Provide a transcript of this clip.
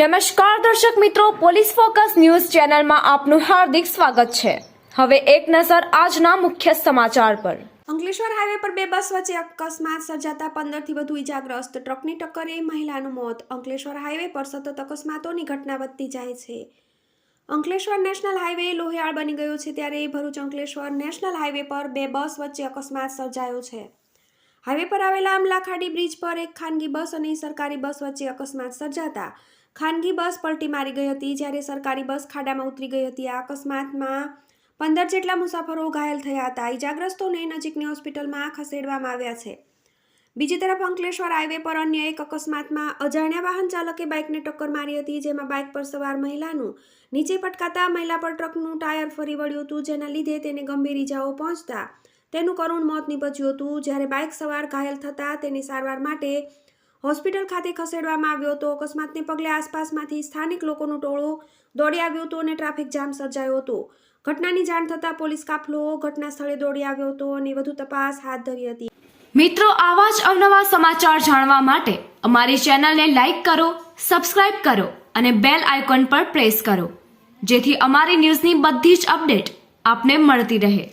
નમસ્કાર દર્શક મિત્રો, પોલીસ ફોકસ ન્યૂઝ ચેનલમાં આપનું હાર્દિક સ્વાગત છે. હવે એક નજર આજના મુખ્ય સમાચાર પર. અંકલેશ્વર હાઈવે પર બે બસ વચ્ચે અકસ્માત સર્જાતા પંદરથી વધુ ઇજાગ્રસ્ત ટ્રકની ટક્કરે મહિલાનું મોત. અંકલેશ્વર હાઈવે પર સતત અકસ્માતોની ઘટના વધતી જાય છે. અંકલેશ્વર નેશનલ હાઈવે લોહિયાળ બની ગયો છે ત્યારે ભરૂચ અંકલેશ્વર નેશનલ હાઈવે પર બે બસ વચ્ચે અકસ્માત સર્જાયો છે. હાઈવે પર આવેલા આમલાખાડી બ્રિજ પર એક ખાનગી બસ અને સરકારી બસ વચ્ચે અકસ્માત સર્જાતા. ખાનગી બસ પલટી મારી ગઈ હતી જ્યારે સરકારી બસ ખાડામાં ઉતરી ગઈ હતી. આ અકસ્માતમાં પંદર જેટલા મુસાફરો ઘાયલ થયા હતા. ઇજાગ્રસ્તોને નજીકની હોસ્પિટલમાં ખસેડવામાં આવ્યા છે. બીજી તરફ અંકલેશ્વર હાઈવે પર અન્ય એક અકસ્માતમાં અજાણ્યા વાહન ચાલકે બાઇકને ટક્કર મારી હતી, જેમાં બાઇક પર સવાર મહિલાનું નીચે પટકાતા મહિલા પર ટ્રકનું ટાયર ફરી વળ્યું હતું, જેના લીધે તેને ગંભીર ઇજાઓ પહોંચતા તેનું કરુણ મોત નીપજ્યું હતું. જ્યારે બાઇક સવાર ઘાયલ થતાં તેની સારવાર માટે હોસ્પિટલ ખાતે ખસેડવામાં આવ્યો હતો. અકસ્માતને પગલે આસપાસમાંથી સ્થાનિક લોકોનું ટોળું દોડી આવ્યું હતું અને ટ્રાફિક જામ સર્જાયો હતો. ઘટનાની જાણ થતાં પોલીસ કાફલો ઘટના સ્થળે દોડી આવ્યો હતો અને વધુ તપાસ હાથ ધરી હતી. મિત્રો, આવા જ અવનવા સમાચાર જાણવા માટે અમારી ચેનલને લાઈક કરો, સબસ્ક્રાઇબ કરો અને બેલ આઇકોન પર પ્રેસ કરો, જેથી અમારી ન્યૂઝની બધી જ અપડેટ આપને મળતી રહે.